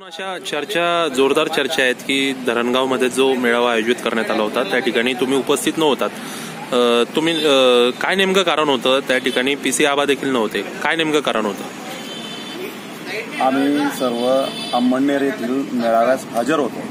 अशा चर्चा जोरदार चर्चा आहेत की धरणगावमध्ये जो मेळावा आयोजित करण्यात आला होता त्या ठिकाणी तुम्ही उपस्थित नव्हतात. तुम्ही काय नेमकं कारण होतं? त्या ठिकाणी पी सी आबा देखील नव्हते. काय नेमकं कारण होतं? आम्ही सर्व अंमळनेर येथील मेळाव्यास हजर होतो.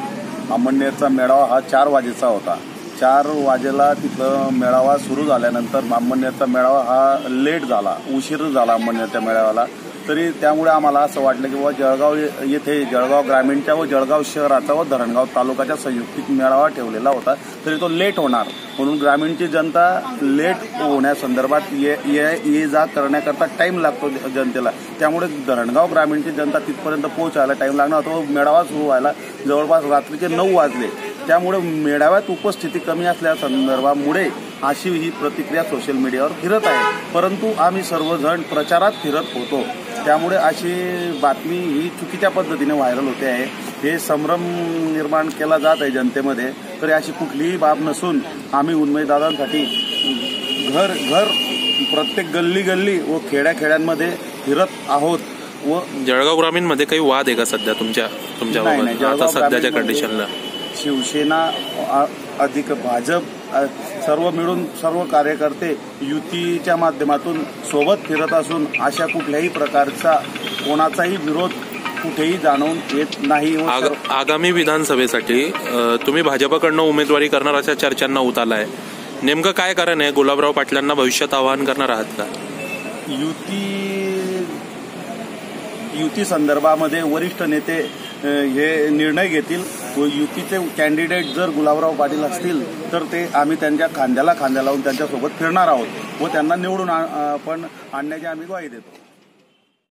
अंमळनेरचा मेळावा हा चार वाजेचा होता. चार वाजेला तिथं मेळावा सुरू झाल्यानंतर अंमळनेरचा मेळावा हा लेट झाला उशीर झाला अंमळनेरच्या मेळाव्याला. तरी त्यामुळे आम्हाला असं वाटलं की बाबा जळगाव येथे जळगाव ग्रामीणच्या व जळगाव शहराचा व धरणगाव तालुक्याच्या संयुक्तिक मेळावा ठेवलेला होता. तरी तो लेट होणार. म्हणून ग्रामीणची जनता लेट होण्यासंदर्भात ये ये जा करण्याकरता टाईम लागतो जनतेला. त्यामुळे धरणगाव ग्रामीणची जनता तिथपर्यंत पोहोचायला टाईम लागणार. तो मेळावा सुरू व्हायला जवळपास रात्रीचे नऊ वाजले. त्यामुळे मेळाव्यात उपस्थिती कमी असल्या संदर्भामुळे अशी ही प्रतिक्रिया सोशल मीडियावर फिरत आहे. परंतु आम्ही सर्वजण प्रचारात फिरत होतो. त्यामुळे अशी बातमी ही चुकीच्या पद्धतीने व्हायरल होते आहे. हे संभ्रम निर्माण केला जात आहे जनतेमध्ये. तरी अशी कुठलीही बाब नसून आम्ही उन्मेदारांसाठी घर घर प्रत्येक गल्ली गल्ली व खेड्याखेड्यांमध्ये फिरत आहोत व जळगाव ग्रामीणमध्ये काही वाद आहे का सध्या तुमच्या तुमच्या सध्याच्या कंडिशनला शिवसेना अधिक भाजप सर्व मिळून सर्व कार्यकर्ते युतीच्या माध्यमातून सोबत फिरत असून अशा कुठल्याही प्रकारचा कोणाचाही विरोध कुठेही जाणवून येत नाही आग- आगामी विधानसभेसाठी तुम्ही भाजपकडनं उमेदवारी करणार अशा चर्चांना उतालाय नेमकं काय कारण आहे? गुलाबराव पाटलांना भविष्यात आवाहन करणार आहात का? युती युती संदर्भामध्ये वरिष्ठ नेते हे निर्णय घेतील. युतीचे कॅन्डिडेट जर गुलाबराव पाटील असतील तर ते आम्ही त्यांच्या खांद्याला खांद्या लावून त्यांच्यासोबत फिरणार आहोत व त्यांना निवडून पण आणण्याची आम्ही ग्वाही देतो.